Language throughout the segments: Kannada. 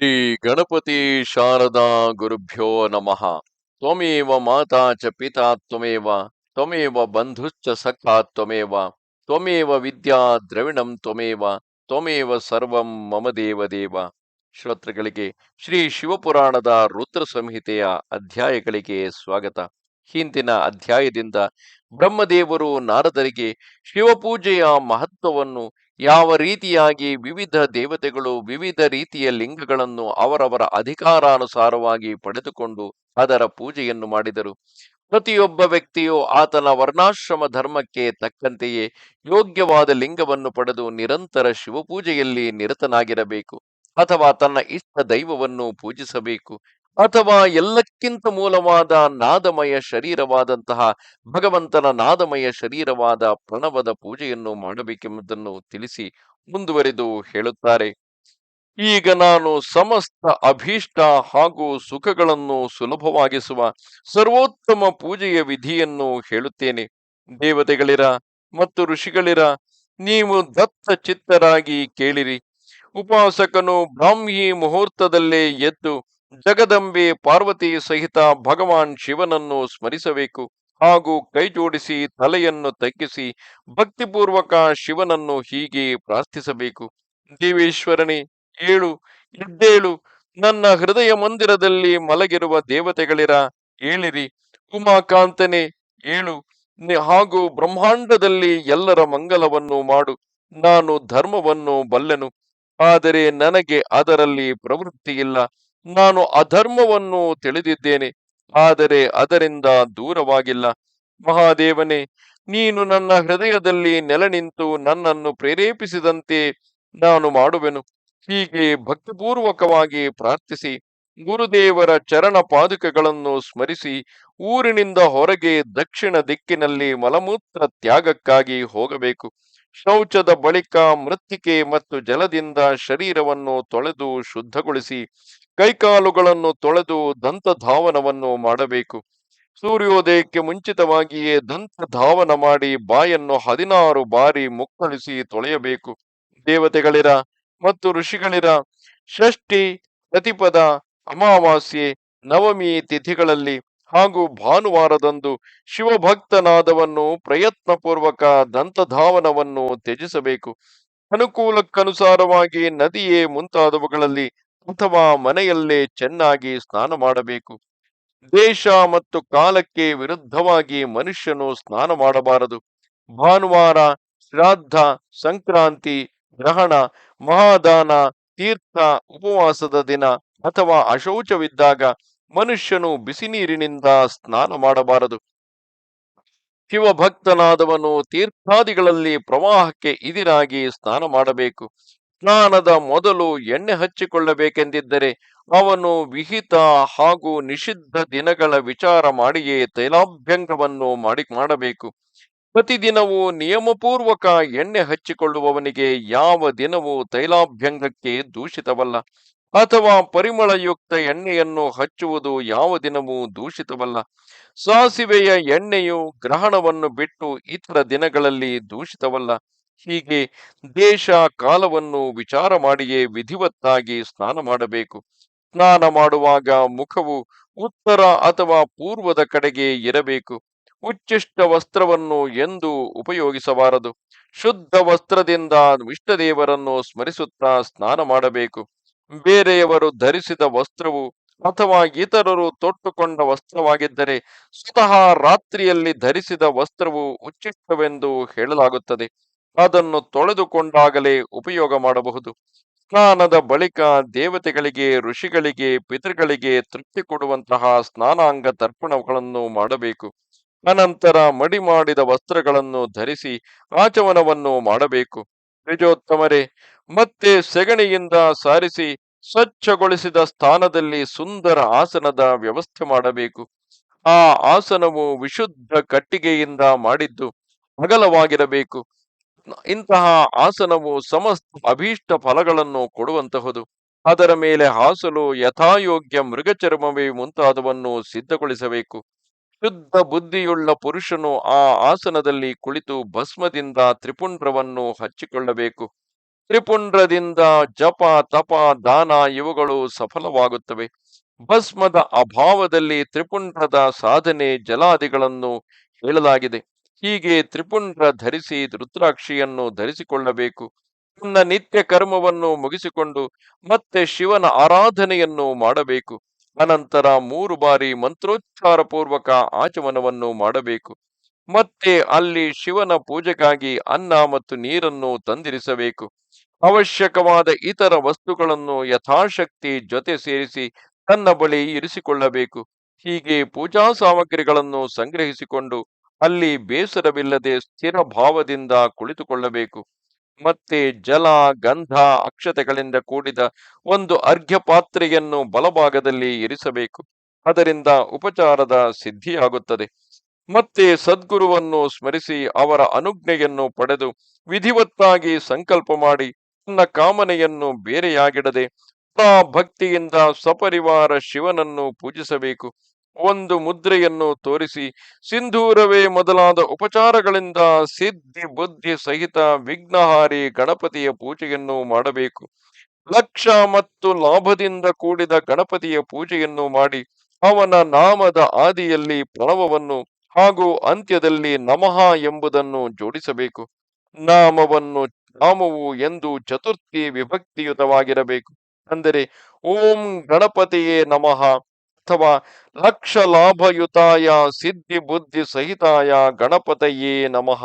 ಶ್ರೀ ಗಣಪತಿ ಶಾರದಾ ಗುರುಭ್ಯೋ ನಮಃ. ತ್ವಮೇವ ಮಾತಾ ಚ ಪಿತಾ ತ್ವಮೇವ ತ್ವಮೇವ ಬಂಧುಶ್ಚ ಸಖಾ ತ್ವಮೇವ ತ್ವಮೇವ ವಿದ್ಯಾ ದ್ರವಿಣಂ ತ್ವಮೇವ ತ್ವಮೇವ ಸರ್ವಂ ಮಮ ದೇವ ದೇವ. ಶ್ರೋತೃಗಳಿಗೆ ಶ್ರೀ ಶಿವಪುರಾಣದ ರುದ್ರ ಸಂಹಿತೆಯ ಅಧ್ಯಾಯಗಳಿಗೆ ಸ್ವಾಗತ. ಹಿಂದಿನ ಅಧ್ಯಾಯದಿಂದ ಬ್ರಹ್ಮದೇವರು ನಾರದರಿಗೆ ಶಿವಪೂಜೆಯ ಮಹತ್ವವನ್ನು ಯಾವ ರೀತಿಯಾಗಿ ವಿವಿಧ ದೇವತೆಗಳು ವಿವಿಧ ರೀತಿಯ ಲಿಂಗಗಳನ್ನು ಅವರವರ ಅಧಿಕಾರಾನುಸಾರವಾಗಿ ಪಡೆದುಕೊಂಡು ಅದರ ಪೂಜೆಯನ್ನು ಮಾಡಿದರು. ಪ್ರತಿಯೊಬ್ಬ ವ್ಯಕ್ತಿಯು ಆತನ ವರ್ಣಾಶ್ರಮ ಧರ್ಮಕ್ಕೆ ತಕ್ಕಂತೆಯೇ ಯೋಗ್ಯವಾದ ಲಿಂಗವನ್ನು ಪಡೆದು ನಿರಂತರ ಶಿವಪೂಜೆಯಲ್ಲಿ ನಿರತನಾಗಿರಬೇಕು ಅಥವಾ ತನ್ನ ಇಷ್ಟ ದೈವವನ್ನು ಪೂಜಿಸಬೇಕು. ಅಥವಾ ಎಲ್ಲಕ್ಕಿಂತ ಮೂಲವಾದ ನಾದಮಯ ಶರೀರವಾದಂತಹ ಭಗವಂತನ ನಾದಮಯ ಶರೀರವಾದ ಪ್ರಣವದ ಪೂಜೆಯನ್ನು ಮಾಡಬೇಕೆಂಬುದನ್ನು ತಿಳಿಸಿ ಮುಂದುವರೆದು ಹೇಳುತ್ತಾರೆ. ಈಗ ನಾನು ಸಮಸ್ತ ಅಭೀಷ್ಟ ಹಾಗೂ ಸುಖಗಳನ್ನು ಸುಲಭವಾಗಿಸುವ ಸರ್ವೋತ್ತಮ ಪೂಜೆಯ ವಿಧಿಯನ್ನು ಹೇಳುತ್ತೇನೆ. ದೇವತೆಗಳಿರ ಮತ್ತು ಋಷಿಗಳಿರ, ನೀವು ದತ್ತ ಚಿತ್ತರಾಗಿ ಕೇಳಿರಿ. ಉಪಾಸಕನು ಬ್ರಾಹ್ಮಿ ಮುಹೂರ್ತದಲ್ಲೇ ಎದ್ದು ಜಗದಂಬೆ ಪಾರ್ವತಿ ಸಹಿತ ಭಗವಾನ್ ಶಿವನನ್ನು ಸ್ಮರಿಸಬೇಕು ಹಾಗೂ ಕೈ ಜೋಡಿಸಿ ತಲೆಯನ್ನು ತಗ್ಗಿಸಿ ಭಕ್ತಿಪೂರ್ವಕ ಶಿವನನ್ನು ಹೀಗೆ ಪ್ರಾರ್ಥಿಸಬೇಕು. ದೇವೇಶ್ವರನೇ, ಏಳು, ಎದ್ದೇಳು, ನನ್ನ ಹೃದಯ ಮಂದಿರದಲ್ಲಿ ಮಲಗಿರುವ ದೇವತೆಗಳಿರ? ಏಳಿರಿ. ಉಮಾಕಾಂತನೇ, ಏಳು ಹಾಗೂ ಬ್ರಹ್ಮಾಂಡದಲ್ಲಿ ಎಲ್ಲರ ಮಂಗಲವನ್ನು ಮಾಡು. ನಾನು ಧರ್ಮವನ್ನು ಬಲ್ಲೆನು, ಆದರೆ ನನಗೆ ಅದರಲ್ಲಿ ಪ್ರವೃತ್ತಿ ಇಲ್ಲ ನಾನು ಅಧರ್ಮವನ್ನು ತಿಳಿದಿದ್ದೇನೆ, ಆದರೆ ಅದರಿಂದ ದೂರವಾಗಿಲ್ಲ. ಮಹಾದೇವನೇ, ನೀನು ನನ್ನ ಹೃದಯದಲ್ಲಿ ನೆಲೆ ನಿಂತು ನನ್ನನ್ನು ಪ್ರೇರೇಪಿಸಿದಂತೆ ನಾನು ಮಾಡುವೆನು. ಹೀಗೆ ಭಕ್ತಿಪೂರ್ವಕವಾಗಿ ಪ್ರಾರ್ಥಿಸಿ, ಗುರುದೇವರ ಚರಣ ಪಾದುಕೆಗಳನ್ನು ಸ್ಮರಿಸಿ, ಊರಿನಿಂದ ಹೊರಗೆ ದಕ್ಷಿಣ ದಿಕ್ಕಿನಲ್ಲಿ ಮಲಮೂತ್ರ ತ್ಯಾಗಕ್ಕಾಗಿ ಹೋಗಬೇಕು. ಶೌಚದ ಬಳಿಕ ಮೃತ್ತಿಕೆ ಮತ್ತು ಜಲದಿಂದ ಶರೀರವನ್ನು ತೊಳೆದು ಶುದ್ಧಗೊಳಿಸಿ, ಕೈಕಾಲುಗಳನ್ನು ತೊಳೆದು ದಂತಧಾವನವನ್ನು ಮಾಡಬೇಕು. ಸೂರ್ಯೋದಯಕ್ಕೆ ಮುಂಚಿತವಾಗಿಯೇ ದಂತ ಧಾವನ ಮಾಡಿ ಬಾಯನ್ನು ಹದಿನಾರು ಬಾರಿ ಮುಕ್ಕಳಿಸಿ ತೊಳೆಯಬೇಕು. ದೇವತೆಗಳಿರ ಮತ್ತು ಋಷಿಗಳಿರ ಷಷ್ಠಿ, ಪ್ರತಿಪದ, ಅಮಾವಾಸ್ಯೆ, ನವಮಿ ತಿಥಿಗಳಲ್ಲಿ ಹಾಗೂ ಭಾನುವಾರದಂದು ಶಿವಭಕ್ತನಾದವನ್ನು ಪ್ರಯತ್ನಪೂರ್ವಕ ದಂತಧಾವನವನ್ನು ತ್ಯಜಿಸಬೇಕು. ಅನುಕೂಲಕ್ಕನುಸಾರವಾಗಿ ನದಿಯೇ ಮುಂತಾದವುಗಳಲ್ಲಿ ಅಥವಾ ಮನೆಯಲ್ಲೇ ಚೆನ್ನಾಗಿ ಸ್ನಾನ ಮಾಡಬೇಕು. ದೇಶ ಮತ್ತು ಕಾಲಕ್ಕೆ ವಿರುದ್ಧವಾಗಿ ಮನುಷ್ಯನು ಸ್ನಾನ ಮಾಡಬಾರದು. ಭಾನುವಾರ ಶ್ರಾದ್ದ ಸಂಕ್ರಾಂತಿ, ಗ್ರಹಣ, ಮಹಾದಾನ, ತೀರ್ಥ, ಉಪವಾಸದ ದಿನ ಅಥವಾ ಅಶೌಚವಿದ್ದಾಗ ಮನುಷ್ಯನು ಬಿಸಿ ನೀರಿನಿಂದ ಸ್ನಾನ ಮಾಡಬಾರದು. ಶಿವಭಕ್ತನಾದವನು ತೀರ್ಥಾದಿಗಳಲ್ಲಿ ಪ್ರವಾಹಕ್ಕೆ ಇದಿರಾಗಿ ಸ್ನಾನ ಮಾಡಬೇಕು. ಸ್ನಾನದ ಮೊದಲು ಎಣ್ಣೆ ಹಚ್ಚಿಕೊಳ್ಳಬೇಕೆಂದಿದ್ದರೆ ಅವನು ವಿಹಿತ ಹಾಗೂ ನಿಷಿದ್ಧ ದಿನಗಳ ವಿಚಾರ ಮಾಡಿಯೇ ತೈಲಾಭ್ಯಂಗವನ್ನು ಮಾಡಿ ಮಾಡಬೇಕು. ಪ್ರತಿದಿನವೂ ನಿಯಮಪೂರ್ವಕ ಎಣ್ಣೆ ಹಚ್ಚಿಕೊಳ್ಳುವವನಿಗೆ ಯಾವ ದಿನವೂ ತೈಲಾಭ್ಯಂಗಕ್ಕೆ ದೂಷಿತವಲ್ಲ. ಅಥವಾ ಪರಿಮಳಯುಕ್ತ ಎಣ್ಣೆಯನ್ನು ಹಚ್ಚುವುದು ಯಾವ ದಿನವೂ ದೂಷಿತವಲ್ಲ. ಸಾಸಿವೆಯ ಎಣ್ಣೆಯು ಗ್ರಹಣವನ್ನು ಬಿಟ್ಟು ಇತರ ದಿನಗಳಲ್ಲಿ ದೂಷಿತವಲ್ಲ. ಹೀಗೆ ದೇಶ ಕಾಲವನ್ನು ವಿಚಾರ ಮಾಡಿಯೇ ವಿಧಿವತ್ತಾಗಿ ಸ್ನಾನ ಮಾಡಬೇಕು. ಸ್ನಾನ ಮಾಡುವಾಗ ಮುಖವು ಉತ್ತರ ಅಥವಾ ಪೂರ್ವದ ಕಡೆಗೆ ಇರಬೇಕು. ಉಚ್ಚಿಷ್ಟ ವಸ್ತ್ರವನ್ನು ಎಂದು ಉಪಯೋಗಿಸಬಾರದು. ಶುದ್ಧ ವಸ್ತ್ರದಿಂದ ಇಷ್ಟದೇವರನ್ನು ಸ್ಮರಿಸುತ್ತಾ ಸ್ನಾನ ಮಾಡಬೇಕು. ಬೇರೆಯವರು ಧರಿಸಿದ ವಸ್ತ್ರವು ಅಥವಾ ಇತರರು ತೊಟ್ಟುಕೊಂಡ ವಸ್ತ್ರವಾಗಿದ್ದರೆ ಸ್ವತಃ ರಾತ್ರಿಯಲ್ಲಿ ಧರಿಸಿದ ವಸ್ತ್ರವು ಉಚ್ಚಿಷ್ಟವೆಂದು ಹೇಳಲಾಗುತ್ತದೆ. ಅದನ್ನು ತೊಳೆದುಕೊಂಡಾಗಲೇ ಉಪಯೋಗ ಮಾಡಬಹುದು. ಸ್ನಾನದ ಬಳಿಕ ದೇವತೆಗಳಿಗೆ, ಋಷಿಗಳಿಗೆ, ಪಿತೃಗಳಿಗೆ ತೃಪ್ತಿ ಕೊಡುವಂತಹ ಸ್ನಾನಾಂಗ ತರ್ಪಣಗಳನ್ನು ಮಾಡಬೇಕು. ಅನಂತರ ಮಡಿ ಮಾಡಿದ ವಸ್ತ್ರಗಳನ್ನು ಧರಿಸಿ ಆಚಮನವನ್ನು ಮಾಡಬೇಕು. ನಿಜೋತ್ತಮರೇ ಮತ್ತೆ ಸೆಗಣಿಯಿಂದ ಸಾರಿಸಿ ಸ್ವಚ್ಛಗೊಳಿಸಿದ ಸ್ಥಾನದಲ್ಲಿ ಸುಂದರ ಆಸನದ ವ್ಯವಸ್ಥೆ ಮಾಡಬೇಕು. ಆ ಆಸನವು ವಿಶುದ್ಧ ಕಟ್ಟಿಗೆಯಿಂದ ಮಾಡಿದ್ದು ಅಗಲವಾಗಿರಬೇಕು. ಇಂತಹ ಆಸನವು ಸಮಸ್ತ ಅಭೀಷ್ಟ ಫಲಗಳನ್ನು ಕೊಡುವಂತಹುದು. ಅದರ ಮೇಲೆ ಹಾಸಲು ಯಥಾಯೋಗ್ಯ ಮೃಗಚರ್ಮವೇ ಮುಂತಾದವನ್ನು ಸಿದ್ಧಗೊಳಿಸಬೇಕು. ಶುದ್ಧ ಬುದ್ಧಿಯುಳ್ಳ ಪುರುಷನು ಆ ಆಸನದಲ್ಲಿ ಕುಳಿತು ಭಸ್ಮದಿಂದ ತ್ರಿಪುಂಡ್ರವನ್ನು ಹಚ್ಚಿಕೊಳ್ಳಬೇಕು. ತ್ರಿಪುಂಡ್ರದಿಂದ ಜಪ, ತಪ, ದಾನ ಇವುಗಳು ಸಫಲವಾಗುತ್ತವೆ. ಭಸ್ಮದ ಅಭಾವದಲ್ಲಿ ತ್ರಿಪುಂಡ್ರದ ಸಾಧನೆ ಜಲಾದಿಗಳನ್ನು ಹೇಳಲಾಗಿದೆ. ಹೀಗೆ ತ್ರಿಪುಂಡ್ರ ಧರಿಸಿ ರುದ್ರಾಕ್ಷಿಯನ್ನು ಧರಿಸಿಕೊಳ್ಳಬೇಕು. ತನ್ನ ನಿತ್ಯ ಕರ್ಮವನ್ನು ಮುಗಿಸಿಕೊಂಡು ಮತ್ತೆ ಶಿವನ ಆರಾಧನೆಯನ್ನು ಮಾಡಬೇಕು. ಅನಂತರ ಮೂರು ಬಾರಿ ಮಂತ್ರೋಚ್ಚಾರ ಪೂರ್ವಕ ಆಚಮನವನ್ನು ಮಾಡಬೇಕು. ಮತ್ತೆ ಅಲ್ಲಿ ಶಿವನ ಪೂಜೆಗಾಗಿ ಅನ್ನ ಮತ್ತು ನೀರನ್ನು ತಂದಿರಿಸಬೇಕು. ಅವಶ್ಯಕವಾದ ಇತರ ವಸ್ತುಗಳನ್ನು ಯಥಾಶಕ್ತಿ ಜೊತೆ ಸೇರಿಸಿ ತನ್ನ ಬಳಿ ಇರಿಸಿಕೊಳ್ಳಬೇಕು. ಹೀಗೆ ಪೂಜಾ ಸಾಮಗ್ರಿಗಳನ್ನು ಸಂಗ್ರಹಿಸಿಕೊಂಡು ಅಲ್ಲಿ ಬೇಸರವಿಲ್ಲದೆ ಸ್ಥಿರ ಭಾವದಿಂದ ಕುಳಿತುಕೊಳ್ಳಬೇಕು. ಮತ್ತೆ ಜಲ, ಗಂಧ, ಅಕ್ಷತೆಗಳಿಂದ ಕೂಡಿದ ಒಂದು ಅರ್ಘ್ಯ ಪಾತ್ರೆಯನ್ನು ಬಲಭಾಗದಲ್ಲಿ ಇರಿಸಬೇಕು. ಅದರಿಂದ ಉಪಚಾರದ ಸಿದ್ಧಿಯಾಗುತ್ತದೆ. ಮತ್ತೆ ಸದ್ಗುರುವನ್ನು ಸ್ಮರಿಸಿ ಅವರ ಅನುಜ್ಞೆಯನ್ನು ಪಡೆದು ವಿಧಿವತ್ತಾಗಿ ಸಂಕಲ್ಪ ಮಾಡಿ ತನ್ನ ಕಾಮನೆಯನ್ನು ಬೇರೆಯಾಗಿಡದೆ ಭಕ್ತಿಯಿಂದ ಸಪರಿವಾರ ಶಿವನನ್ನು ಪೂಜಿಸಬೇಕು. ಒಂದು ಮುದ್ರೆಯನ್ನು ತೋರಿಸಿ ಸಿಂಧೂರವೇ ಮೊದಲಾದ ಉಪಚಾರಗಳಿಂದ ಸಿದ್ಧಿ ಬುದ್ಧಿ ಸಹಿತ ವಿಘ್ನಹಾರಿ ಗಣಪತಿಯ ಪೂಜೆಯನ್ನು ಮಾಡಬೇಕು. ಲಕ್ಷ ಮತ್ತು ಲಾಭದಿಂದ ಕೂಡಿದ ಗಣಪತಿಯ ಪೂಜೆಯನ್ನು ಮಾಡಿ ಅವನ ನಾಮದ ಆದಿಯಲ್ಲಿ ಪ್ರಣವವನ್ನು ಹಾಗೂ ಅಂತ್ಯದಲ್ಲಿ ನಮಃ ಎಂಬುದನ್ನು ಜೋಡಿಸಬೇಕು. ನಾಮವನ್ನು ನಾಮವು ಎಂದು ಚತುರ್ಥಿ ವಿಭಕ್ತಿಯುತವಾಗಿರಬೇಕು. ಅಂದರೆ, ಓಂ ಗಣಪತಿಯೇ ನಮಃ ಅಥವಾ ಲಕ್ಷ ಲಾಭಯುತಾಯ ಸಿದ್ಧಿ ಬುದ್ಧಿ ಸಹಿತಾಯ ಗಣಪತಯೇ ನಮಃ.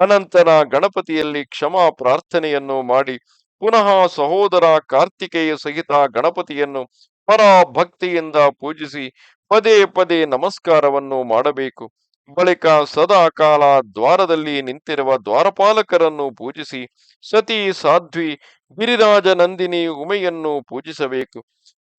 ಅನಂತರ ಗಣಪತಿಯಲ್ಲಿ ಕ್ಷಮಾ ಪ್ರಾರ್ಥನೆಯನ್ನು ಮಾಡಿ, ಪುನಃ ಸಹೋದರ ಕಾರ್ತಿಕೇಯ ಸಹಿತ ಗಣಪತಿಯನ್ನು ಪರಾಭಕ್ತಿಯಿಂದ ಪೂಜಿಸಿ ಪದೇ ಪದೇ ನಮಸ್ಕಾರವನ್ನು ಮಾಡಬೇಕು. ಬಳಿಕ ಸದಾಕಾಲ ದ್ವಾರದಲ್ಲಿ ನಿಂತಿರುವ ದ್ವಾರಪಾಲಕರನ್ನು ಪೂಜಿಸಿ ಸತಿ ಸಾಧ್ವಿ ಗಿರಿರಾಜ ನಂದಿನಿ ಉಮೆಯನ್ನು ಪೂಜಿಸಬೇಕು.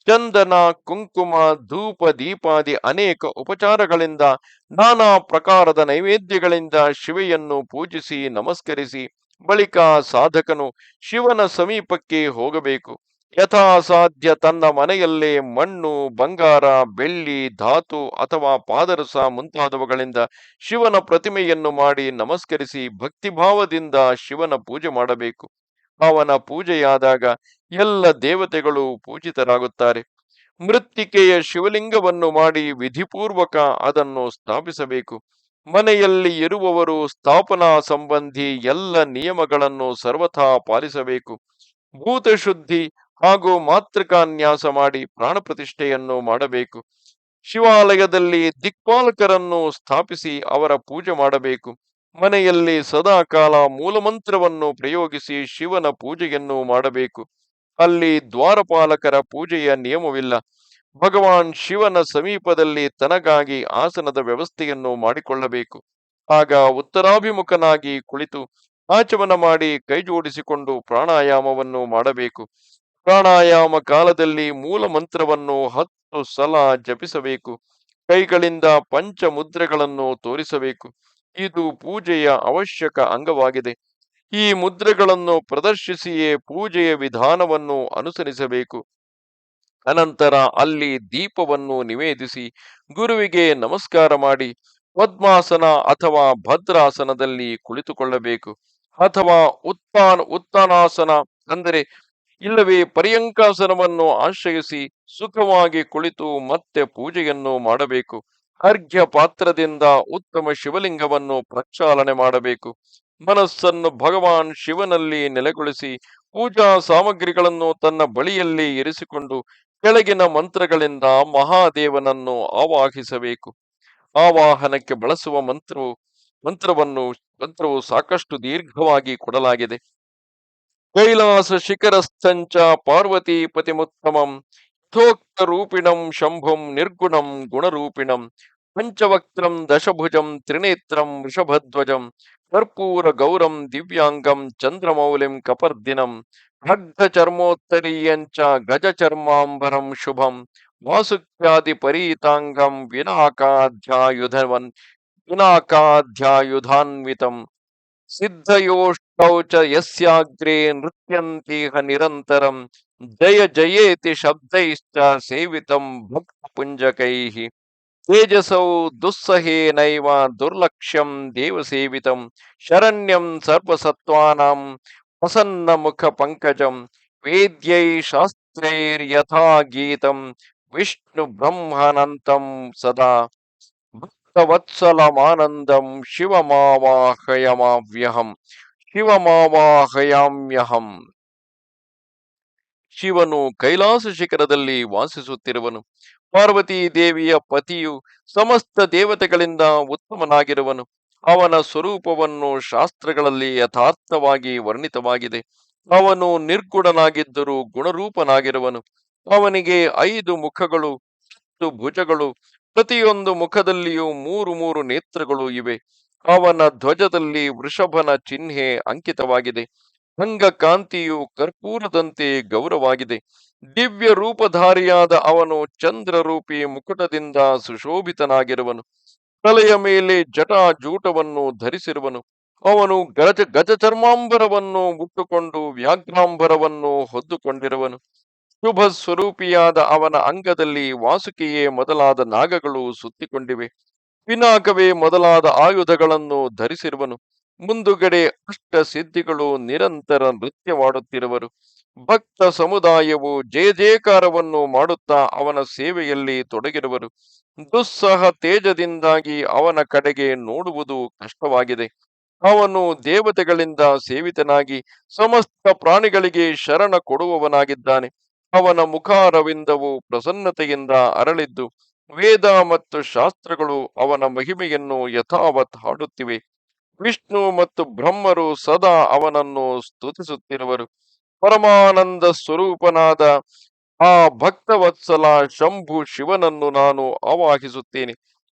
ಚಂದನ, ಕುಂಕುಮ, ಧೂಪ, ದೀಪಾದಿ ಅನೇಕ ಉಪಚಾರಗಳಿಂದ ನಾನಾ ಪ್ರಕಾರದ ನೈವೇದ್ಯಗಳಿಂದ ಶಿವೆಯನ್ನು ಪೂಜಿಸಿ ನಮಸ್ಕರಿಸಿ ಬಳಿಕ ಸಾಧಕನು ಶಿವನ ಸಮೀಪಕ್ಕೆ ಹೋಗಬೇಕು. ಯಥಾಸಾಧ್ಯ ತನ್ನ ಮನೆಯಲ್ಲಿ ಮಣ್ಣು, ಬಂಗಾರ, ಬೆಳ್ಳಿ, ಧಾತು ಅಥವಾ ಪಾದರಸ ಮುಂತಾದವುಗಳಿಂದ ಶಿವನ ಪ್ರತಿಮೆಯನ್ನು ಮಾಡಿ ನಮಸ್ಕರಿಸಿ ಭಕ್ತಿಭಾವದಿಂದ ಶಿವನ ಪೂಜೆ ಮಾಡಬೇಕು. ಅವನ ಪೂಜೆಯಾದಾಗ ಎಲ್ಲ ದೇವತೆಗಳು ಪೂಜಿತರಾಗುತ್ತಾರೆ. ಮೃತ್ತಿಕೆಯ ಶಿವಲಿಂಗವನ್ನು ಮಾಡಿ ವಿಧಿಪೂರ್ವಕ ಅದನ್ನು ಸ್ಥಾಪಿಸಬೇಕು. ಮನೆಯಲ್ಲಿ ಇರುವವರು ಸ್ಥಾಪನಾ ಸಂಬಂಧಿ ಎಲ್ಲ ನಿಯಮಗಳನ್ನು ಸರ್ವಥಾ ಪಾಲಿಸಬೇಕು. ಭೂತಶುದ್ಧಿ ಹಾಗೂ ಮಾತೃಕಾನ್ಯಾಸ ಮಾಡಿ ಪ್ರಾಣ ಪ್ರತಿಷ್ಠೆಯನ್ನು ಮಾಡಬೇಕು. ಶಿವಾಲಯದಲ್ಲಿ ದಿಕ್ಪಾಲಕರನ್ನು ಸ್ಥಾಪಿಸಿ ಅವರ ಪೂಜೆ ಮಾಡಬೇಕು. ಮನೆಯಲ್ಲಿ ಸದಾಕಾಲ ಮೂಲಮಂತ್ರವನ್ನು ಪ್ರಯೋಗಿಸಿ ಶಿವನ ಪೂಜೆಯನ್ನು ಮಾಡಬೇಕು. ಅಲ್ಲಿ ದ್ವಾರಪಾಲಕರ ಪೂಜೆಯ ನಿಯಮವಿಲ್ಲ. ಭಗವಾನ್ ಶಿವನ ಸಮೀಪದಲ್ಲಿ ತನಗಾಗಿ ಆಸನದ ವ್ಯವಸ್ಥೆಯನ್ನು ಮಾಡಿಕೊಳ್ಳಬೇಕು. ಆಗ ಉತ್ತರಾಭಿಮುಖನಾಗಿ ಕುಳಿತು ಆಚಮನ ಮಾಡಿ ಕೈಜೋಡಿಸಿಕೊಂಡು ಪ್ರಾಣಾಯಾಮವನ್ನು ಮಾಡಬೇಕು. ಪ್ರಾಣಾಯಾಮ ಕಾಲದಲ್ಲಿ ಮೂಲ ಮಂತ್ರವನ್ನು ಹತ್ತು ಸಲ ಜಪಿಸಬೇಕು. ಕೈಗಳಿಂದ ಪಂಚ ಮುದ್ರೆಗಳನ್ನು ತೋರಿಸಬೇಕು. ಇದು ಪೂಜೆಯ ಅವಶ್ಯಕ ಅಂಗವಾಗಿದೆ. ಈ ಮುದ್ರೆಗಳನ್ನು ಪ್ರದರ್ಶಿಸಿಯೇ ಪೂಜೆಯ ವಿಧಾನವನ್ನು ಅನುಸರಿಸಬೇಕು. ಅನಂತರ ಅಲ್ಲಿ ದೀಪವನ್ನು ನಿವೇದಿಸಿ ಗುರುವಿಗೆ ನಮಸ್ಕಾರ ಮಾಡಿ ಪದ್ಮಾಸನ ಅಥವಾ ಭದ್ರಾಸನದಲ್ಲಿ ಕುಳಿತುಕೊಳ್ಳಬೇಕು. ಅಥವಾ ಉತ್ಥಾನ ಉತ್ಥಾನಾಸನ ಅಂದರೆ ಇಲ್ಲವೇ ಪರ್ಯಂಕಾಸನವನ್ನು ಆಶ್ರಯಿಸಿ ಸುಖವಾಗಿ ಕುಳಿತು ಮತ್ತೆ ಪೂಜೆಯನ್ನು ಮಾಡಬೇಕು. ಅರ್ಘ್ಯ ಪಾತ್ರದಿಂದ ಉತ್ತಮ ಶಿವಲಿಂಗವನ್ನು ಪ್ರಕ್ಷಾಲನೆ ಮಾಡಬೇಕು. ಮನಸ್ಸನ್ನು ಭಗವಾನ್ ಶಿವನಲ್ಲಿ ನೆಲೆಗೊಳಿಸಿ ಪೂಜಾ ಸಾಮಗ್ರಿಗಳನ್ನು ತನ್ನ ಬಳಿಯಲ್ಲಿ ಇರಿಸಿಕೊಂಡು ಕೆಳಗಿನ ಮಂತ್ರಗಳಿಂದ ಮಹಾದೇವನನ್ನು ಆವಾಹಿಸಬೇಕು. ಆವಾಹನಕ್ಕೆ ಬಳಸುವ ಮಂತ್ರವು, ಮಂತ್ರವನ್ನು, ಮಂತ್ರವು ಸಾಕಷ್ಟು ದೀರ್ಘವಾಗಿ ಕೊಡಲಾಗಿದೆ. ಕೈಲಾಸ ಶಿಖರಸ್ಥಂಚ ಪಾರ್ವತಿ ಪತಿಮುತ್ತಮಂ ಯಥೋಕ್ತ ರೂಪಿಣಂ ಶಂಭುಂ ನಿರ್ಗುಣಂ ಗುಣರೂಪಿಣಂ, ಪಂಚವಕ್ತ್ರಂ ದಶಭುಜಂ ತ್ರಿನೇತ್ರಂ ವೃಷಭಧ್ವಜಂ ಕರ್ಪೂರ ಗೌರಂ ದಿವ್ಯಾಂಗಂ ಚಂದ್ರಮೌಲಿಂ ಕಪರ್ದಿನಂ ಭಗ್ಧ ಚರ್ಮೋತ್ತರೀಯಂಚ ಗಜ ಚರ್ಮಾಂಬರಂ ಶುಭಂ, ವಾಸುಕ್ಯಾದಿ ಪರೀತಾಂಗಂ ವಿನಾಕಾಧ್ಯಾಯುಧವನ್ ವಿನಾಕಾಧ್ಯಾಯುಧಾನ್ವಿತಂ ಸಿದ್ಧಯೋಷ್ಟೌ ಚ ಯಸ್ಯಾಗ್ರೇ ನೃತ್ಯಂತೀಹ ನಿರಂತರಂ ಜಯ ಜಯೇತಿ ಶಬ್ದೈಶ್ಚ ಸೇವಿತಂ ಭಕ್ತಪುಂಜಕೈಃ ತೇಜಸೌ ದುಸ್ಸಹೇನೈವ ದುರ್ಲಕ್ಷ್ಯಂ ದೇವಸೇವಿತಂ ಶರಣ್ಯಂ ಸರ್ವಸತ್ವಾನಾಂ ಪ್ರಸನ್ನ ಮುಖ ಪಂಕಜಂ ವೇದ್ಯೈ ಶಾಸ್ತ್ರೈರ್ಯಥಾ ಗೀತಂ ವಿಷ್ಣು ಬ್ರಹ್ಮನಂತಂ ಸದಾ ಭಕ್ತವತ್ಸಲಮಾನಂದಂ ಶಿವಮಾವಾಹಯಮಾವ್ಯಹಂ ಶಿವಮಾವಾಹಯಾಮ್ಯಹಂ ಶಿವನು ಕೈಲಾಸ ಶಿಖರದಲ್ಲಿ ವಾಸಿಸುತ್ತಿರುವನು. ಪಾರ್ವತಿ ದೇವಿಯ ಪತಿಯು ಸಮಸ್ತ ದೇವತೆಗಳಿಂದ ಉತ್ತಮನಾಗಿರುವನು. ಅವನ ಸ್ವರೂಪವನ್ನು ಶಾಸ್ತ್ರಗಳಲ್ಲಿ ಯಥಾರ್ಥವಾಗಿ ವರ್ಣಿತವಾಗಿದೆ. ಅವನು ನಿರ್ಗುಣನಾಗಿದ್ದರೂ ಗುಣರೂಪನಾಗಿರುವನು. ಅವನಿಗೆ ಐದು ಮುಖಗಳು, ಹತ್ತು ಭುಜಗಳು, ಪ್ರತಿಯೊಂದು ಮುಖದಲ್ಲಿಯೂ ಮೂರು ಮೂರು ನೇತ್ರಗಳು ಇವೆ. ಅವನ ಧ್ವಜದಲ್ಲಿ ವೃಷಭನ ಚಿಹ್ನೆ ಅಂಕಿತವಾಗಿದೆ. ಅಂಗ ಕಾಂತಿಯು ಕರ್ಪೂರದಂತೆ ಗೌರವಾಗಿದೆ. ದಿವ್ಯ ರೂಪಧಾರಿಯಾದ ಅವನು ಚಂದ್ರರೂಪಿ ಮುಕುಟದಿಂದ ಸುಶೋಭಿತನಾಗಿರುವನು. ತಲೆಯ ಮೇಲೆ ಜಟಾಜೂಟವನ್ನು ಧರಿಸಿರುವನು. ಅವನು ಗಜ ಗಜ ಚರ್ಮಾಂಬರವನ್ನು ಮುಟ್ಟುಕೊಂಡು ವ್ಯಾಘ್ರಾಂಬರವನ್ನು ಹೊದ್ದುಕೊಂಡಿರುವನು. ಶುಭ ಸ್ವರೂಪಿಯಾದ ಅವನ ಅಂಗದಲ್ಲಿ ವಾಸುಕಿಯೇ ಮೊದಲಾದ ನಾಗಗಳು ಸುತ್ತಿಕೊಂಡಿವೆ. ಪಿನಾಕವೇ ಮೊದಲಾದ ಆಯುಧಗಳನ್ನು ಧರಿಸಿರುವನು. ಮುಂದುಗಡೆ ಅಷ್ಟ ಸಿದ್ಧಿಗಳು ನಿರಂತರ ನೃತ್ಯವಾಡುತ್ತಿರುವರು. ಭಕ್ತ ಸಮುದಾಯವು ಜಯ ಜಯಕಾರವನ್ನು ಮಾಡುತ್ತಾ ಅವನ ಸೇವೆಯಲ್ಲಿ ತೊಡಗಿರುವರು. ದುಸ್ಸಹ ತೇಜದಿಂದಾಗಿ ಅವನ ಕಡೆಗೆ ನೋಡುವುದು ಕಷ್ಟವಾಗಿದೆ. ಅವನು ದೇವತೆಗಳಿಂದ ಸೇವಿತನಾಗಿ ಸಮಸ್ತ ಪ್ರಾಣಿಗಳಿಗೆ ಶರಣ ಕೊಡುವವನಾಗಿದ್ದಾನೆ. ಅವನ ಮುಖಾರವಿಂದವು ಪ್ರಸನ್ನತೆಯಿಂದ ಅರಳಿದ್ದು ವೇದ ಮತ್ತು ಶಾಸ್ತ್ರಗಳು ಅವನ ಮಹಿಮೆಯನ್ನು ಯಥಾವತ್ ಹಾಡುತ್ತಿವೆ. ವಿಷ್ಣು ಮತ್ತು ಬ್ರಹ್ಮರು ಸದಾ ಅವನನ್ನು ಸ್ತುತಿಸುತ್ತಿರುವರು. ಪರಮಾನಂದ ಸ್ವರೂಪನಾದ ಆ ಭಕ್ತವತ್ಸಲ ಶಂಭು ಶಿವನನ್ನು ನಾನು ಆವಾಹಿಸುತ್ತೇನೆ.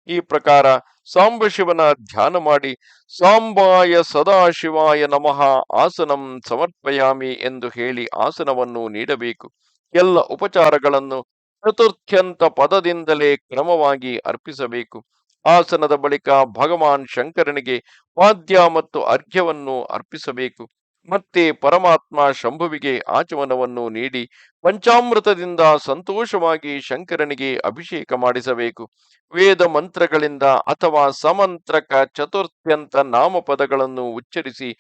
ಈ ಪ್ರಕಾರ ಸಾಂಬ ಶಿವನ ಧ್ಯಾನ ಮಾಡಿ, ಸಾಂಬಾಯ ಸದಾಶಿವಾಯ ನಮಃ, ಆಸನಂ ಸಮರ್ಪಯಾಮಿ ಎಂದು ಹೇಳಿ ಆಸನವನ್ನು ನೀಡಬೇಕು. ಎಲ್ಲ ಉಪಚಾರಗಳನ್ನು ಚತುರ್ಥ್ಯಂತ ಪದದಿಂದಲೇ ಕ್ರಮವಾಗಿ ಅರ್ಪಿಸಬೇಕು. ಆಸನದ ಬಳಿಕ ಭಗವಾನ್ ಶಂಕರನಿಗೆ ವಾದ್ಯ ಮತ್ತು ಅರ್ಘ್ಯವನ್ನು ಅರ್ಪಿಸಬೇಕು. ಮತ್ತೆ ಪರಮಾತ್ಮ ಶಂಭುವಿಗೆ ಆಚಮನವನ್ನು ನೀಡಿ ಪಂಚಾಮೃತದಿಂದ ಸಂತೋಷವಾಗಿ ಶಂಕರನಿಗೆ ಅಭಿಷೇಕ ಮಾಡಿಸಬೇಕು. ವೇದ ಮಂತ್ರಗಳಿಂದ ಅಥವಾ ಸಮಂತ್ರಕ ಚತುರ್ಥ್ಯಂತ ನಾಮಪದಗಳನ್ನು ಉಚ್ಚರಿಸಿ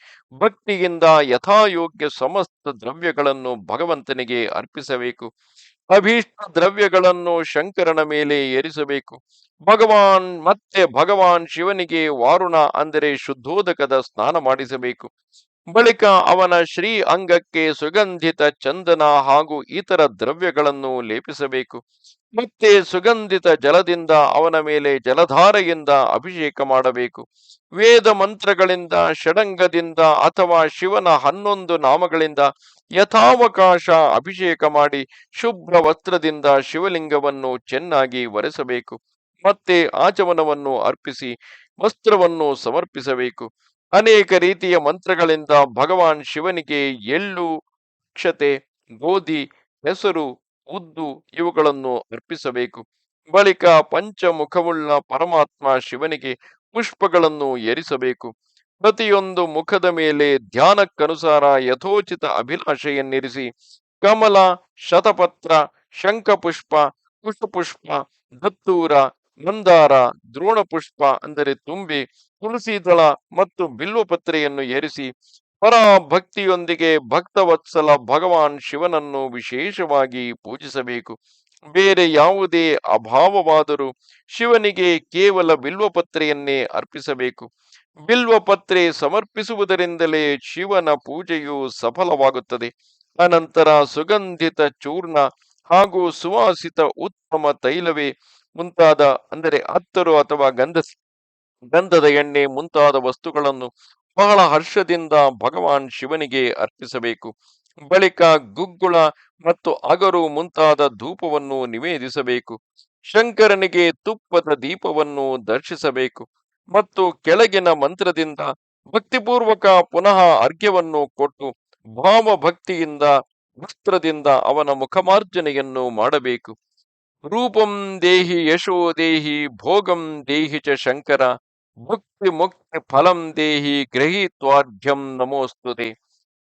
ಭಕ್ತಿಯಿಂದ ಯಥಾಯೋಗ್ಯ ಸಮಸ್ತ ದ್ರವ್ಯಗಳನ್ನು ಭಗವಂತನಿಗೆ ಅರ್ಪಿಸಬೇಕು. ಅಭೀಷ್ಟ ದ್ರವ್ಯಗಳನ್ನು ಶಂಕರನ ಮೇಲೆ ಏರಿಸಬೇಕು. ಭಗವಾನ್ ಮತ್ತೆ ಭಗವಾನ್ ಶಿವನಿಗೆ ವಾರುಣ ಅಂದರೆ ಶುದ್ಧೋದಕದ ಸ್ನಾನ ಮಾಡಿಸಬೇಕು. ಬಳಿಕ ಅವನ ಶ್ರೀ ಅಂಗಕ್ಕೆ ಸುಗಂಧಿತ ಚಂದನ ಹಾಗೂ ಇತರ ದ್ರವ್ಯಗಳನ್ನು ಲೇಪಿಸಬೇಕು. ಮತ್ತೆ ಸುಗಂಧಿತ ಜಲದಿಂದ ಅವನ ಮೇಲೆ ಜಲಧಾರೆಯಿಂದ ಅಭಿಷೇಕ ಮಾಡಬೇಕು. ವೇದ ಮಂತ್ರಗಳಿಂದ, ಷಡಂಗದಿಂದ ಅಥವಾ ಶಿವನ ಹನ್ನೊಂದು ನಾಮಗಳಿಂದ ಯಥಾವಕಾಶ ಅಭಿಷೇಕ ಮಾಡಿ ಶುಭ್ರ ವಸ್ತ್ರದಿಂದ ಶಿವಲಿಂಗವನ್ನು ಚೆನ್ನಾಗಿ ಒರೆಸಬೇಕು. ಮತ್ತೆ ಆಚಮನವನ್ನು ಅರ್ಪಿಸಿ ವಸ್ತ್ರವನ್ನು ಸಮರ್ಪಿಸಬೇಕು. ಅನೇಕ ರೀತಿಯ ಮಂತ್ರಗಳಿಂದ ಭಗವಾನ್ ಶಿವನಿಗೆ ಎಳ್ಳು, ಕ್ಷತೆ, ಗೋಧಿ, ಹೆಸರು, ಉದ್ದು ಇವುಗಳನ್ನು ಅರ್ಪಿಸಬೇಕು. ಬಳಿಕ ಪಂಚಮುಖವುಳ್ಳ ಪರಮಾತ್ಮ ಶಿವನಿಗೆ ಪುಷ್ಪಗಳನ್ನು ಏರಿಸಬೇಕು. ಪ್ರತಿಯೊಂದು ಮುಖದ ಮೇಲೆ ಧ್ಯಾನಕ್ಕನುಸಾರ ಯಥೋಚಿತ ಅಭಿಲಾಷೆಯನ್ನಿರಿಸಿ ಕಮಲ, ಶತಪತ್ರ, ಶಂಖಪುಷ್ಪ, ಕುಶಪುಷ್ಪ ದತ್ತೂರ ಮಂದಾರ, ದ್ರೋಣಪುಷ್ಪ ಅಂದರೆ ತುಂಬಿ ತುಳಸಿ ದಳ ಮತ್ತು ಬಿಲ್ವಪತ್ರೆಯನ್ನು ಏರಿಸಿ ಪರಾಭಕ್ತಿಯೊಂದಿಗೆ ಭಕ್ತವತ್ಸಲ ಭಗವಾನ್ ಶಿವನನ್ನು ವಿಶೇಷವಾಗಿ ಪೂಜಿಸಬೇಕು. ಬೇರೆ ಯಾವುದೇ ಅಭಾವವಾದರೂ ಶಿವನಿಗೆ ಕೇವಲ ಬಿಲ್ವಪತ್ರೆಯನ್ನೇ ಅರ್ಪಿಸಬೇಕು. ಬಿಲ್ವಪತ್ರೆ ಸಮರ್ಪಿಸುವುದರಿಂದಲೇ ಶಿವನ ಪೂಜೆಯು ಸಫಲವಾಗುತ್ತದೆ. ಅನಂತರ ಸುಗಂಧಿತ ಚೂರ್ಣ ಹಾಗೂ ಸುವಾಸಿತ ಉತ್ತಮ ತೈಲವೇ ಮುಂತಾದ, ಅಂದರೆ ಅತ್ತರು ಅಥವಾ ಗಂಧ ಗಂಧದ ಎಣ್ಣೆ ಮುಂತಾದ ವಸ್ತುಗಳನ್ನು ಬಹಳ ಹರ್ಷದಿಂದ ಭಗವಾನ್ ಶಿವನಿಗೆ ಅರ್ಪಿಸಬೇಕು. ಬಳಿಕ ಗುಗ್ಗುಳ ಮತ್ತು ಅಗರು ಮುಂತಾದ ಧೂಪವನ್ನು ನಿವೇದಿಸಬೇಕು. ಶಂಕರನಿಗೆ ತುಪ್ಪದ ದೀಪವನ್ನು ದರ್ಶಿಸಬೇಕು ಮತ್ತು ಕೆಳಗಿನ ಮಂತ್ರದಿಂದ ಭಕ್ತಿಪೂರ್ವಕ ಪುನಃ ಅರ್ಘ್ಯವನ್ನು ಕೊಟ್ಟು ಭಾವಭಕ್ತಿಯಿಂದ ವಸ್ತ್ರದಿಂದ ಅವನ ಮುಖಮಾರ್ಜನೆಯನ್ನು ಮಾಡಬೇಕು. ರೂಪಂ ದೇಹಿ ಯಶೋ ದೇಹಿ ಭೋಗಂ ದೇಹಿ ಚ ಶಂಕರ. ಭಕ್ತಿ ಮುಕ್ತಿ ಫಲಂ ದೇಹಿ ಗ್ರಹೀತ್ವಾಢ್ಯಂ ನಮೋಸ್ತುತೆ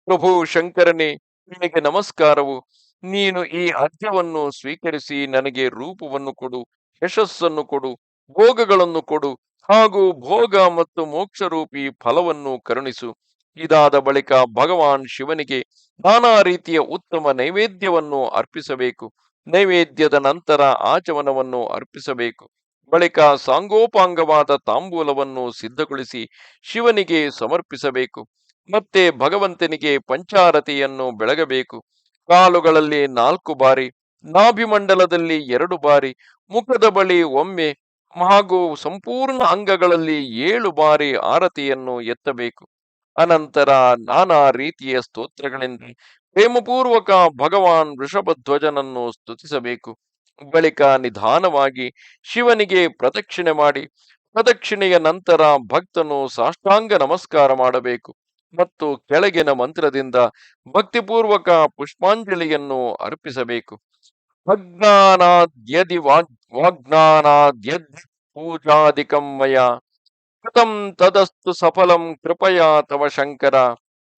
ಪ್ರಭು ಶಂಕರನೇ, ನಿನಗೆ ನಮಸ್ಕಾರವು. ನೀನು ಈ ಅರ್ಘ್ಯವನ್ನು ಸ್ವೀಕರಿಸಿ ನನಗೆ ರೂಪವನ್ನು ಕೊಡು, ಯಶಸ್ಸನ್ನು ಕೊಡು, ಭೋಗಗಳನ್ನು ಕೊಡು ಹಾಗೂ ಭೋಗ ಮತ್ತು ಮೋಕ್ಷರೂಪಿ ಫಲವನ್ನು ಕರುಣಿಸು. ಇದಾದ ಬಳಿಕ ಭಗವಾನ್ ಶಿವನಿಗೆ ನಾನಾ ರೀತಿಯ ಉತ್ತಮ ನೈವೇದ್ಯವನ್ನು ಅರ್ಪಿಸಬೇಕು. ನೈವೇದ್ಯದ ನಂತರ ಆಚಮನವನ್ನು ಅರ್ಪಿಸಬೇಕು. ಬಳಿಕ ಸಾಂಗೋಪಾಂಗವಾದ ತಾಂಬೂಲವನ್ನು ಸಿದ್ಧಗೊಳಿಸಿ ಶಿವನಿಗೆ ಸಮರ್ಪಿಸಬೇಕು. ಮತ್ತೆ ಭಗವಂತನಿಗೆ ಪಂಚಾರತಿಯನ್ನು ಬೆಳಗಬೇಕು. ಕಾಲುಗಳಲ್ಲಿ ನಾಲ್ಕು ಬಾರಿ, ನಾಭಿಮಂಡಲದಲ್ಲಿ ಎರಡು ಬಾರಿ, ಮುಖದ ಬಳಿ ಒಮ್ಮೆ ಹಾಗೂ ಸಂಪೂರ್ಣ ಅಂಗಗಳಲ್ಲಿ ಏಳು ಬಾರಿ ಆರತಿಯನ್ನು ಎತ್ತಬೇಕು. ಅನಂತರ ನಾನಾ ರೀತಿಯ ಸ್ತೋತ್ರಗಳಿಂದ ಪ್ರೇಮಪೂರ್ವಕ ಭಗವಾನ್ ವೃಷಭಧ್ವಜನನ್ನು ಸ್ತುತಿಸಬೇಕು. ಬಳಿಕ ನಿಧಾನವಾಗಿ ಶಿವನಿಗೆ ಪ್ರದಕ್ಷಿಣೆ ಮಾಡಿ, ಪ್ರದಕ್ಷಿಣೆಯ ನಂತರ ಭಕ್ತನು ಸಾಷ್ಟಾಂಗ ನಮಸ್ಕಾರ ಮಾಡಬೇಕು ಮತ್ತು ಕೆಳಗಿನ ಮಂತ್ರದಿಂದ ಭಕ್ತಿಪೂರ್ವಕ ಪುಷ್ಪಾಂಜಲಿಯನ್ನು ಅರ್ಪಿಸಬೇಕು. ಭಗ್ನಾನಾದ್ಯದಿ ವಾಗ್ ವಾಗ್ನಾನಾದ್ಯದ್ ಪೂಜಾದಿಕಂ ಮಯ ಕೃತಂ ತದಸ್ತು ಸಫಲಂ ಕೃಪಯಾ ತವ ಶಂಕರ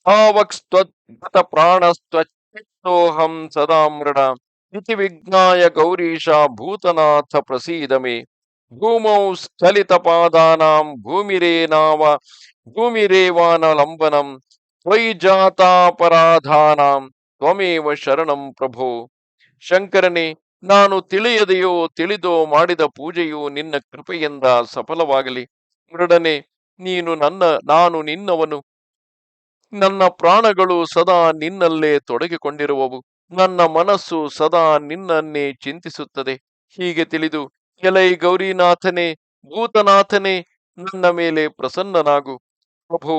ಆವಕ್ಸ್ತ್ವದ್ಗತ ಪ್ರಾಣಸ್ತ್ವಚ್ಚಿತ್ತೋಹಂ ಸದಾ ಮೃಡ ಇತಿ ವಿಜ್ಞಾಯ ಗೌರೀಶ ಭೂತನಾಥ ಪ್ರಸೀದಮೆ ಭೂಮೌ ಸ್ಖಲಿತ ನಾವ ಭೂಮಿರೇವಾನಲಂಬನಂ ತ್ವಯಿ ಜಾತಾಪರಾಧಾನಾಂ ತ್ವಮೇವ ಶರಣಂ ಪ್ರಭೋ ಶಂಕರನೇ ನಾನು ತಿಳಿಯದೆಯೋ ತಿಳಿದೋ ಮಾಡಿದ ಪೂಜೆಯು ನಿನ್ನ ಕೃಪೆಯಿಂದ ಸಫಲವಾಗಲಿ. ಮೃಡನೆ, ನೀನು ನನ್ನ, ನಾನು ನಿನ್ನವನು. ನನ್ನ ಪ್ರಾಣಗಳು ಸದಾ ನಿನ್ನಲ್ಲೇ ತೊಡಗಿಕೊಂಡಿರುವವು. ನನ್ನ ಮನಸ್ಸು ಸದಾ ನಿನ್ನನ್ನೇ ಚಿಂತಿಸುತ್ತದೆ. ಹೀಗೆ ತಿಳಿದು ಎಲೈ ಗೌರಿನಾಥನೇ, ಭೂತನಾಥನೇ, ನನ್ನ ಮೇಲೆ ಪ್ರಸನ್ನನಾಗು. ಪ್ರಭು,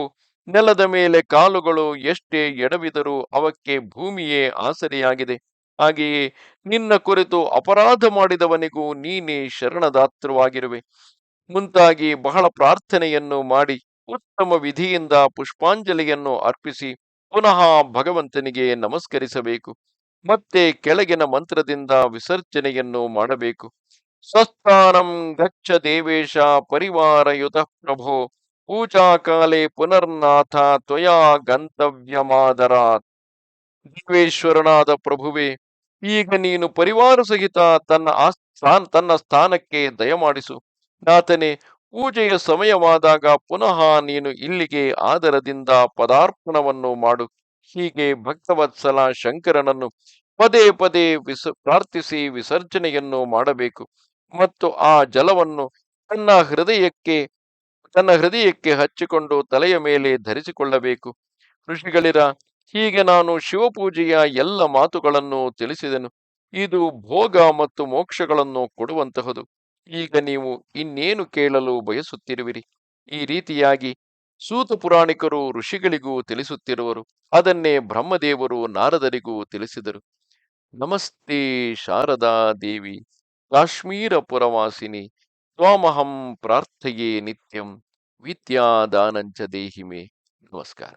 ನೆಲದ ಮೇಲೆ ಕಾಲುಗಳು ಎಷ್ಟೇ ಎಡವಿದರೂ ಅವಕ್ಕೆ ಭೂಮಿಯೇ ಆಸರೆಯಾಗಿದೆ. ಹಾಗೆಯೇ ನಿನ್ನ ಕುರಿತು ಅಪರಾಧ ಮಾಡಿದವನಿಗೂ ನೀನೇ ಶರಣದಾತ್ರವಾಗಿರುವೆ ಮುಂತಾಗಿ ಬಹಳ ಪ್ರಾರ್ಥನೆಯನ್ನು ಮಾಡಿ, ಉತ್ತಮ ವಿಧಿಯಿಂದ ಪುಷ್ಪಾಂಜಲಿಯನ್ನು ಅರ್ಪಿಸಿ, ಪುನಃ ಭಗವಂತನಿಗೆ ನಮಸ್ಕರಿಸಬೇಕು. ಮತ್ತೆ ಕೆಳಗಿನ ಮಂತ್ರದಿಂದ ವಿಸರ್ಜನೆಯನ್ನು ಮಾಡಬೇಕು. ಸ್ವಸ್ಥಾನಂ ಗಚ್ಚ ದೇವೇಶ ಪರಿವಾರಯುತ ಪ್ರಭೋ, ಪೂಜಾ ಕಾಲೇ ಪುನರ್ನಾಥ ತ್ವಯಾ ಗಂತವ್ಯಮಾದರಾತ್. ದೇವೇಶ್ವರನಾದ ಪ್ರಭುವೆ, ಈಗ ನೀನು ಪರಿವಾರ ಸಹಿತ ತನ್ನ ಆಸ್ಥಾನ ಸ್ಥಾನ, ತನ್ನ ಸ್ಥಾನಕ್ಕೆ ದಯಮಾಡಿಸು ನಾತನೇ ಪೂಜೆಯ ಸಮಯವಾದಾಗ ಪುನಃ ನೀನು ಇಲ್ಲಿಗೆ ಆದರದಿಂದ ಪದಾರ್ಪಣವನ್ನು ಮಾಡು. ಹೀಗೆ ಭಕ್ತವತ್ಸಲ ಶಂಕರನನ್ನು ಪದೇ ಪದೇ ವಿಸ, ಪ್ರಾರ್ಥಿಸಿ ವಿಸರ್ಜನೆಯನ್ನು ಮಾಡಬೇಕು. ಮತ್ತು ಆ ಜಲವನ್ನು ತನ್ನ ಹೃದಯಕ್ಕೆ ತನ್ನ ಹೃದಯಕ್ಕೆ ಹಚ್ಚಿಕೊಂಡು ತಲೆಯ ಮೇಲೆ ಧರಿಸಿಕೊಳ್ಳಬೇಕು. ಋಷಿಗಳಿರ, ಹೀಗೆ ನಾನು ಶಿವಪೂಜೆಯ ಎಲ್ಲ ಮಾತುಗಳನ್ನು ತಿಳಿಸಿದೆನು. ಇದು ಭೋಗ ಮತ್ತು ಮೋಕ್ಷಗಳನ್ನು ಕೊಡುವಂತಹದು. ಈಗ ನೀವು ಇನ್ನೇನು ಕೇಳಲು ಬಯಸುತ್ತಿರುವಿರಿ? ಈ ರೀತಿಯಾಗಿ ಸೂತ ಪುರಾಣಿಕರು ಋಷಿಗಳಿಗೂ ತಿಳಿಸುತ್ತಿರುವರು. ಅದನ್ನೇ ಬ್ರಹ್ಮದೇವರು ನಾರದರಿಗೂ ತಿಳಿಸಿದರು. ನಮಸ್ತೆ ಶಾರದಾ ದೇವಿ, ಕಾಶ್ಮೀರ ಪುರವಾಸಿನಿ, ತ್ವಾಮಹಂ ಪ್ರಾರ್ಥಯೇ ನಿತ್ಯಂ, ವಿದ್ಯಾದಾನಂಚ ದೇಹಿಮೆ. ನಮಸ್ಕಾರ.